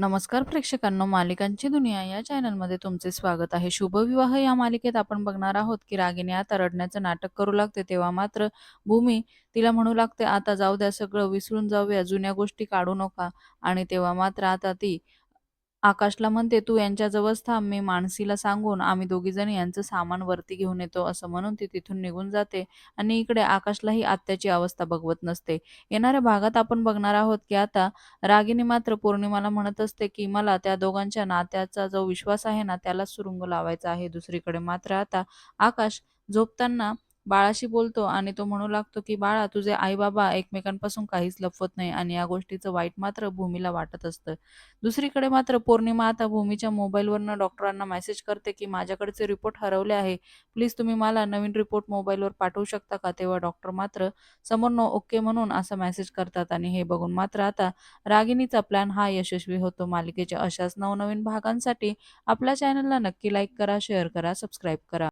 नमस्कार प्रेक्षकांनो मालिकांची दुनिया या चॅनलमध्ये तुमचे स्वागत आहे. शुभविवाह या मालिकेत आपण बघणार आहोत की रागिनी आता रडण्याचं नाटक करू लागते तेव्हा मात्र भूमी तिला म्हणू लागते आता जाऊ द्या सगळं विसरून जाऊया जुन्या गोष्टी काढू नका. आणि तेव्हा मात्र आता ती आकाशला म्हणते तू यांच्याजवळच थांब मी मानसीला सांगून आम्ही दोघीजणी यांचं सामान वरती घेऊन येतो असं म्हणून ती तिथून निघून जाते आणि इकडे आकाशलाही आत्याची अवस्था बघवत नसते. येणाऱ्या भागात आपण बघणार आहोत की आता रागिनी मात्र पौर्णिमाला म्हणत असते की मला त्या दोघांच्या नात्याचा जो विश्वास आहे ना त्याला सुरुंग लावायचा आहे. दुसरीकडे मात्र आता आकाश झोपताना बाळाशी बोलतो आणि तो म्हणू लागतो की बाळा तुझे आई बाबा एकमेकांपासून काहीच लपवत नाही आणि या गोष्टीचं वाईट मात्र भूमीला वाटत असतं. दुसरीकडे मात्र पौर्णिमा आता भूमीच्या मोबाईलवरनं डॉक्टरांना मेसेज करते की माझ्याकडचे रिपोर्ट हरवले आहे. प्लीज तुम्ही मला नवीन रिपोर्ट मोबाईलवर पाठवू शकता का? तेव्हा डॉक्टर मात्र समोरनं ओके म्हणून असा मेसेज करतात आणि हे बघून मात्र आता रागिणीचा प्लॅन हा यशस्वी होतो. मालिकेच्या अशाच नवनवीन भागांसाठी आपल्या चॅनलला नक्की लाईक करा शेअर करा सबस्क्राईब करा.